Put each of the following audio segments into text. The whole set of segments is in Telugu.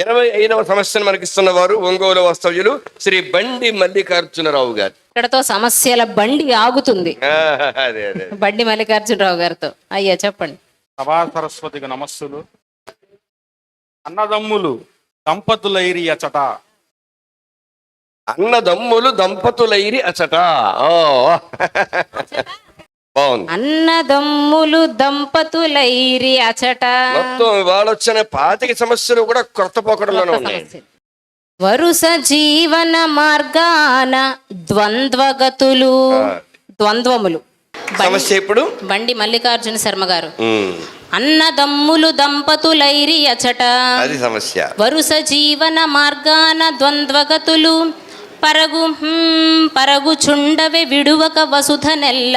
ఇరవై ఐదవ సమస్యను మనకిస్తున్న వారు ఒంగోలు వాస్తవ్యులు శ్రీ బండి మల్లికార్జునరావు గారు. ఇక్కడతో సమస్యల బండి ఆగుతుంది. ఆ, అదే అదే. బండి మల్లికార్జునరావు గారితో. అయ్యా చెప్పండి. సభా సరస్వతికి నమస్సులు. అన్నదమ్ములు దంపతులైరి అచట. అన్నదమ్ములు దంపతులైరి అచట. ఓ. అన్నదమ్ములు దంపతులైరి అచట. మొత్తం ఇవాళ వచ్చిన పాతిక సమస్యలు కూడా కొత్త పోకడలోనే ఉన్నాయి. వరుస జీవన మార్గాన ద్వంద్వగతులు ద్వంద్వములు. సమస్య ఇప్పుడు బండి మల్లికార్జున శర్మ గారు. అన్నదమ్ములు దంపతులైరి అచట. అది సమస్య. వరుస జీవన మార్గాన ద్వంద్వగతులు పరగు పరగు చుండవె విడువక వసుధ నెల్ల.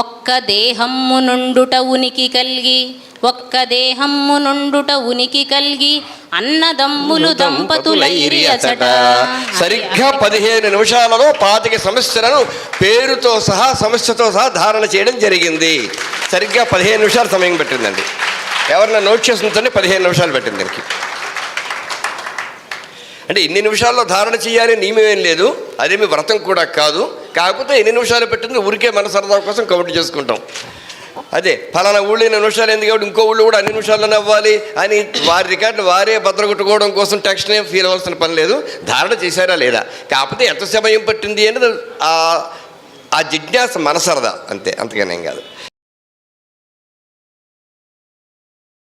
ఒక్క దేహమ్ము నుండుట ఉనికి కలిగి ఒక్క దేహమ్ము నుండుట ఉనికి కలిగి అన్నదమ్ములు దంపతులైరి అచట సరిగ్గా పదిహేను నిమిషాలలో పాతిక సమస్యలను పేరుతో సహా సమస్యతో సహా ధారణ చేయడం జరిగింది. సరిగ్గా పదిహేను నిమిషాలు సమయం పెట్టిందండి. ఎవరన్నా నోట్ చేసుకుంటే పదిహేను నిమిషాలు పెట్టింది దీనికి. అంటే ఇన్ని నిమిషాల్లో ధారణ చేయాలి నియమేం లేదు. అదేమి వ్రతం కూడా కాదు. కాకపోతే ఎన్ని నిమిషాలు పెట్టింది ఊరికే మన సరదా కోసం కౌంట్ చేసుకుంటాం. అదే ఫలానా ఊళ్ళో ఎన్ని నిమిషాలు ఎందుకు కాబట్టి ఇంకో ఊళ్ళో కూడా అన్ని నిమిషాల్లోనే అవ్వాలి అని వారి రికార్డు వారే భద్రగొట్టుకోవడం కోసం టెక్స్ట్ నేమ్ ఫీల్ అవ్వాల్సిన పని లేదు. ధారణ చేశారా లేదా? కాకపోతే ఎంత సమయం పట్టింది అనేది ఆ- జిజ్ఞాస జిజ్ఞాస మనసరదా అంతే అంతగానేం కాదు.